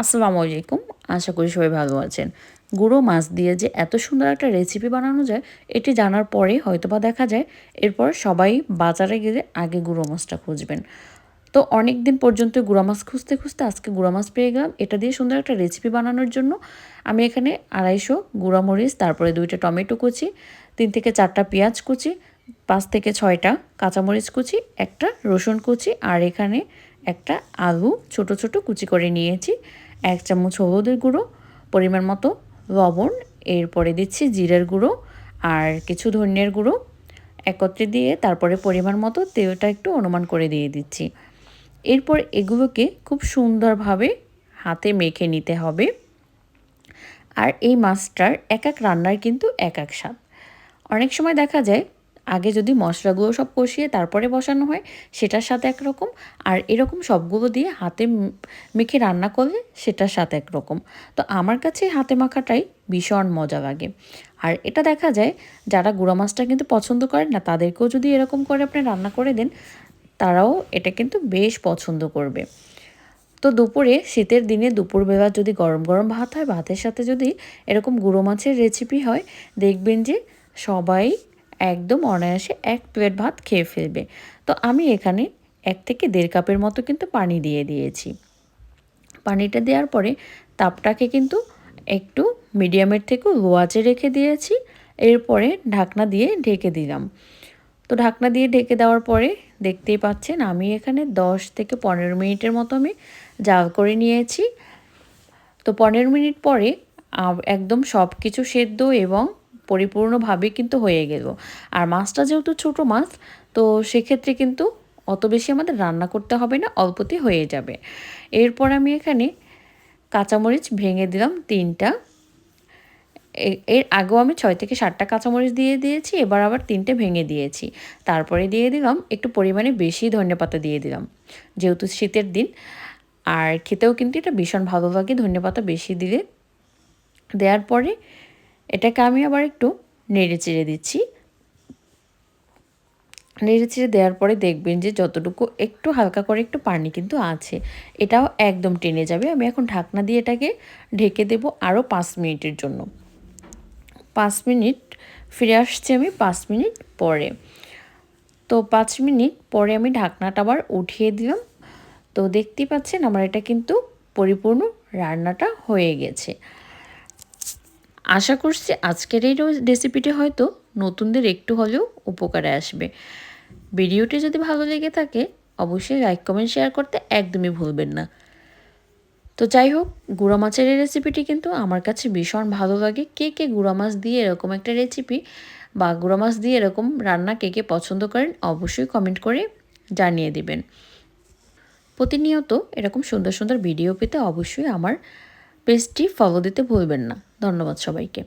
আসসালামু আলাইকুম। আশা করি সবাই ভালো আছেন। গুঁড়ো মাছ দিয়ে যে এত সুন্দর একটা রেসিপি বানানো যায়, এটি জানার পরে হয়তোবা দেখা যায়, এরপর সবাই বাজারে গেলে আগে গুঁড়ো মাছটা খুঁজবেন। তো অনেক দিন পর্যন্ত গুঁড়া মাছ খুঁজতে খুঁজতে আজকে গুঁড়া মাছ পেয়ে গেলাম। এটা দিয়ে সুন্দর একটা রেসিপি বানানোর জন্য আমি এখানে আড়াইশো গুঁড়া মরিচ, তারপরে দুইটা টমেটো কুচি, তিন থেকে চারটা পেঁয়াজ কুচি, পাঁচ থেকে ছয়টা কাঁচামরিচ কুচি, একটা রসুন কুচি, আর এখানে একটা আলু ছোট ছোট কুচি করে নিয়েছি। এক চামচ হলুদের গুঁড়ো, পরিমাণ মতো লবণ, এরপরে দিচ্ছি জিরের গুঁড়ো আর কিছু ধনিয়ার গুঁড়ো। একত্রে দিয়ে তারপরে পরিমাণ মতো তেলটা একটু অনুমান করে দিয়ে দিচ্ছি। এরপর এগুলোকে খুব সুন্দরভাবে হাতে মেখে নিতে হবে। আর এই মাছটার এক এক রান্নার কিন্তু এক এক স্বাদ। অনেক সময় দেখা যায় আগে যদি মশলাগুলো সব কষিয়ে তারপরে বসানো হয়, সেটার সাথে একরকম। আর এরকম সবগুলো দিয়ে হাতে মেখে রান্না করলে সেটার সাথে একরকম। তো আমার কাছে হাতে মাখাটাই ভীষণ মজা লাগে। আর এটা দেখা যায়, যারা গুঁড়া মাছটা কিন্তু পছন্দ করেন না, তাদেরকেও যদি এরকম করে আপনি রান্না করে দেন, তারাও এটা কিন্তু বেশ পছন্দ করবে। তো দুপুরে, শীতের দিনে দুপুরবেলা যদি গরম গরম ভাত হয়, ভাতের সাথে যদি এরকম গুঁড়ো মাছের রেসিপি হয়, দেখবেন যে সবাই একদম অনায়াসে এক প্লেট ভাত খেয়ে ফেলবে। তো আমি এখানে এক থেকে দেড় কাপের মতো কিন্তু পানি দিয়ে দিয়েছি। পানিটা দেওয়ার পরে তাপটাকে কিন্তু একটু মিডিয়ামের থেকেও লো আঁচে রেখে দিয়েছি। এরপরে ঢাকনা দিয়ে ঢেকে দিলাম। তো ঢাকনা দিয়ে ঢেকে দেওয়ার পরে দেখতেই পাচ্ছেন আমি এখানে দশ থেকে পনেরো মিনিটের মতো আমি জাল করে নিয়েছি। তো পনেরো মিনিট পরে একদম সব কিছু সেদ্ধ এবং পরিপূর্ণভাবে কিন্তু হয়ে গেল। আর মাছটা যেহেতু ছোটো মাছ, তো সেক্ষেত্রে কিন্তু অত বেশি আমাদের রান্না করতে হবে না অল্পতে হয়ে যাবে। এরপর আমি এখানে কাঁচামরিচ ভেঙে দিলাম তিনটা। এর আগেও আমি ছয় থেকে সাতটা কাঁচামরিচ দিয়ে দিয়েছি, এবার আবার তিনটে ভেঙে দিয়েছি। তারপরে দিয়ে দিলাম একটু পরিমাণে বেশি ধনে পাতা দিয়ে দিলাম, যেহেতু শীতের দিন। আর খেতেও কিন্তু এটা ভীষণ ভালো লাগে ধনে পাতা বেশি দিলে। দেওয়ার পরে এটাকে আমি আবার একটু নেড়ে চেড়ে দিচ্ছি। নেড়ে চেড়ে দেওয়ার পরে দেখবেন যে যতটুকু একটু হালকা করে একটু পানি কিন্তু আছে, এটাও একদম টেনে যাবে। আমি এখন ঢাকনা দিয়ে এটাকে ঢেকে দেব আরও পাঁচ মিনিটের জন্য। পাঁচ মিনিট ফিরে আসছি আমি পাঁচ মিনিট পরে। তো পাঁচ মিনিট পরে আমি ঢাকনাটা আবার উঠিয়ে দিলাম। তো দেখতেই পাচ্ছেন আমার এটা কিন্তু পরিপূর্ণ রান্নাটা হয়ে গেছে। আশা করছি আজকের এই রেসিপিটি হয়তো নতুনদের একটু হলেও উপকারে আসবে। ভিডিওটি যদি ভালো লেগে থাকে, অবশ্যই লাইক কমেন্ট শেয়ার করতে একদমই ভুলবেন না। তো যাই হোক, গুঁড়া মাছের এই রেসিপিটি কিন্তু আমার কাছে ভীষণ ভালো লাগে। কে কে গুঁড়া মাছ দিয়ে এরকম একটা রেসিপি বা গুঁড়া মাছ দিয়ে এরকম রান্না কে কে পছন্দ করেন, অবশ্যই কমেন্ট করে জানিয়ে দিবেন। প্রতিনিয়ত এরকম সুন্দর সুন্দর ভিডিও পেতে অবশ্যই আমার পেজটি ফলো দিতে ভুলবেন না। ধন্যবাদ সবাইকে।